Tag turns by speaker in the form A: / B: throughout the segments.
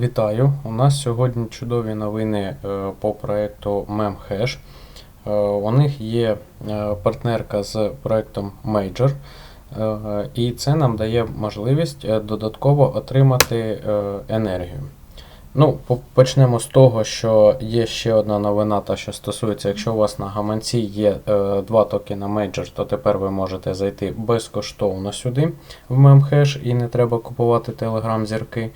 A: Вітаю! У нас сьогодні чудові новини е, по проекту MemHash. Е, У них є е, партнерка з проектом Major, і це нам дає можливість додатково отримати енергію. Ну, почнемо з того, що є ще одна новина, та що стосується, якщо у вас на гаманці є е, два токена Major, то тепер ви можете зайти безкоштовно сюди в MemHash і не треба купувати Telegram зірки.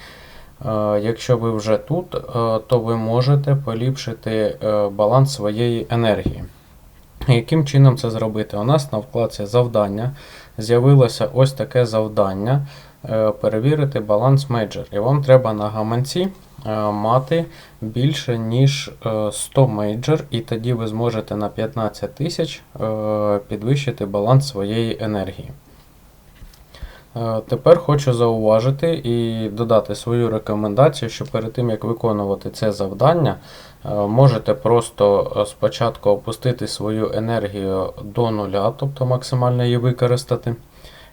A: Е, Якщо ви вже тут, е, то ви можете поліпшити е, баланс своєї енергії. Яким чином це зробити? У нас на вкладці завдання з'явилося ось таке завдання перевірити баланс Major. І вам треба на гаманці мати більше ніж е, 100 Major, і тоді ви зможете на 15 тисяч підвищити баланс своєї енергії. Е, Тепер хочу зауважити і додати свою рекомендацію, що перед тим як виконувати це завдання, е, можете просто е, спочатку опустити свою енергію до нуля, тобто максимально її використати,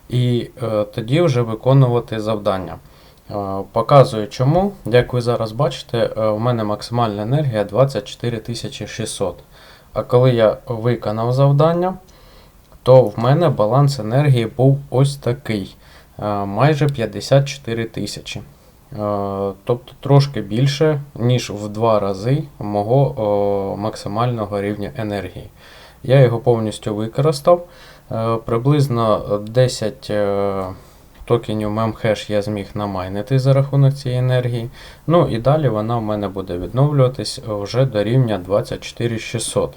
A: і тоді вже виконувати завдання. Показую чому. Як ви зараз бачите, у мене максимальна енергія 24 600. А коли я виконав завдання, то в мене баланс енергії був ось такий. Е, Майже 54 тисячі. Е, Тобто трошки більше, ніж в два рази мого максимального рівня енергії. Я його повністю використав. Е, Приблизно 10 е, токенів memhash я зміг намайнити за рахунок цієї енергії. Ну і далі вона в мене буде відновлюватись вже до рівня 24600.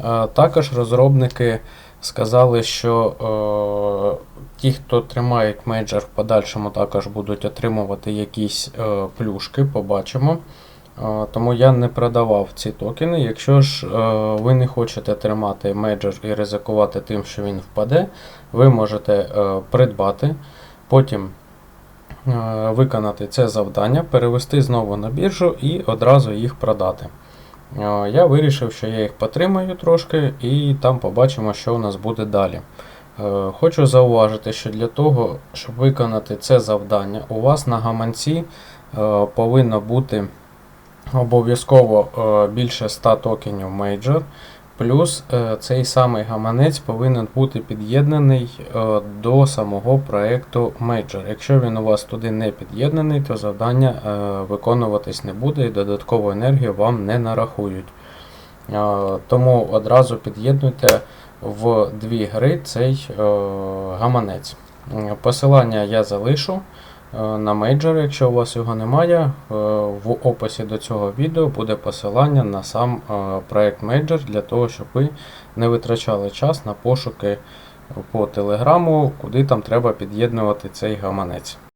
A: Е, Також розробники сказали, що ті, хто тримають мейджор в подальшому, також будуть отримувати якісь е, плюшки, побачимо. Е, тому я не продавав ці токени. Якщо ж е, ви не хочете тримати мейджор і ризикувати тим, що він впаде, ви можете е, придбати, потім е, виконати це завдання, перевести знову на біржу і одразу їх продати. Е, Я вирішив, що я їх потримаю трошки і там побачимо, що у нас буде далі. Е, Хочу зауважити, що для того, щоб виконати це завдання, у вас на гаманці е, повинно бути обов'язково е, більше 100 токенів Major, плюс цей самий гаманець повинен бути під'єднаний до самого проекту Major. Якщо він у вас туди не під'єднаний, то завдання виконуватись не буде і додаткову енергію вам не нарахують. Е, Тому одразу під'єднуйте в дві гри цей е, гаманець. Посилання я залишу е, на Major, якщо у вас його немає. е, В описі до цього відео буде посилання на сам е, проект Major для того, щоб ви не витрачали час на пошуки по телеграму, куди там треба під'єднувати цей гаманець.